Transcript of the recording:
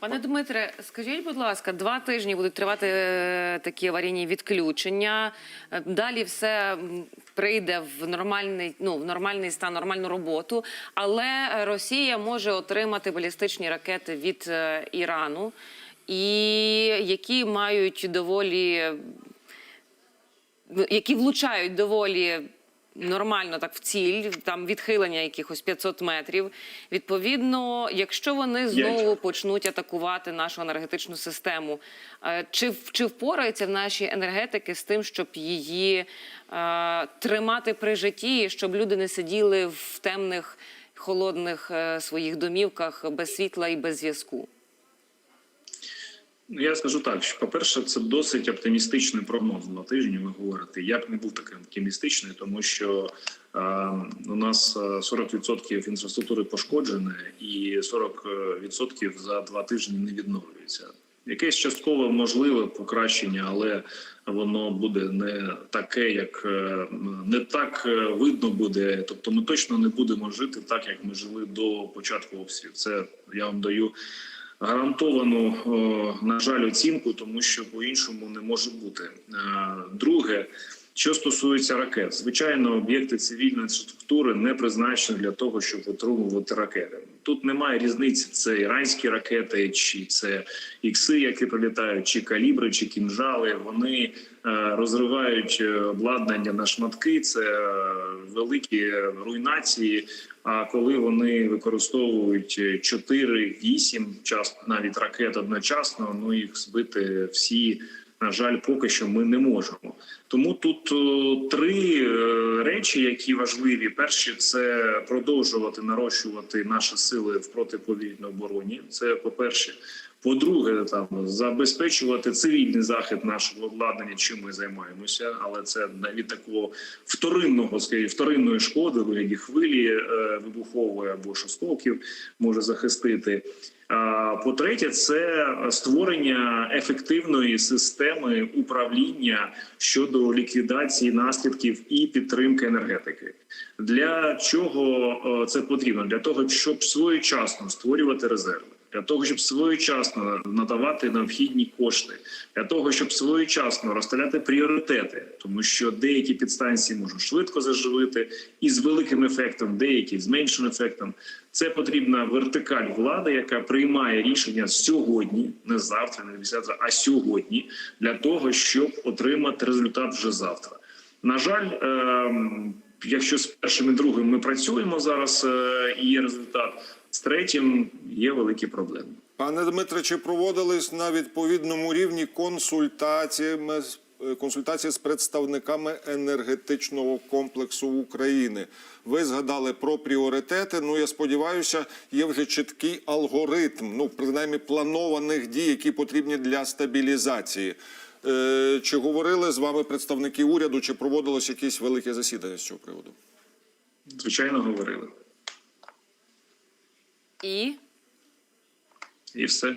Пане Дмитре, скажіть, будь ласка, два тижні будуть тривати е, такі аварійні відключення. Е, Далі все прийде в нормальний, ну в нормальний стан, нормальну роботу. Але Росія може отримати балістичні ракети від е, Ірану, і які мають доволі які влучають доволі нормально так в ціль, там відхилення якихось 500 метрів. Відповідно, якщо вони знову почнуть атакувати нашу енергетичну систему, е, чи, чи впораються в наші енергетики з тим, щоб її е, тримати при житті, щоб люди не сиділи в темних холодних е, своїх домівках без світла і без зв'язку? Ну, Я скажу так, що по-перше, це досить оптимістичний прогноз на тижні. Ви говорите. Я б не був таким оптимістичний, тому що е, у нас е, 40% інфраструктури пошкоджене, і 40% за два тижні не відновлюється. Якесь частково можливе покращення, але воно буде не таке, як е, не так е, видно буде. Тобто, ми точно не будемо жити так, як ми жили до початку обстрілів. Це я вам даю гарантовану, на жаль, оцінку, тому що по-іншому не може бути. Е, Друге, що стосується ракет, звичайно, об'єкти цивільної інфраструктури не призначені для того, щоб витримувати ракети. Тут немає різниці: це іранські ракети, чи це ікси, які прилітають, чи калібри, чи кінжали. Вони е, розривають е, обладнання на шматки. Це е, великі руйнації. А коли вони використовують 4-8 час навіть ракет одночасно, ну їх збити всі. На жаль, поки що ми не можемо. Тому тут три е, речі, які важливі. Перші це продовжувати нарощувати наші сили в протиповільній обороні. Це по перше. По-друге, там забезпечувати цивільний захист нашого обладнання, чим ми займаємося, але це від такого вторинного скажімо, вторинної шкоди, вигляді хвилі е, вибухової або шоскоків може захистити. А, По-третє, це створення ефективної системи управління щодо ліквідації наслідків і підтримки енергетики. Для чого е, це потрібно? Для того, щоб своєчасно створювати резерви. Для того щоб своєчасно надавати необхідні кошти, для того щоб своєчасно розставляти пріоритети, тому що деякі підстанції можуть швидко заживити і з великим ефектом, деякі з меншим ефектом. Це потрібна вертикаль влади, яка приймає рішення сьогодні, не завтра, не післязавтра, а сьогодні, для того, щоб отримати результат вже завтра. На жаль, ем, якщо з першим і другим ми працюємо зараз, е, і є результат, з третім є великі проблеми. Пане Дмитре, чи проводились на відповідному рівні консультаціями з- е, консультації з представниками енергетичного комплексу України? Ви згадали про пріоритети. Ну я сподіваюся, є вже чіткий алгоритм, ну принаймні планованих дій, які потрібні для стабілізації. Е, Чи говорили з вами представники уряду, чи проводилось якісь велике засідання з цього приводу? Звичайно, говорили. І І все.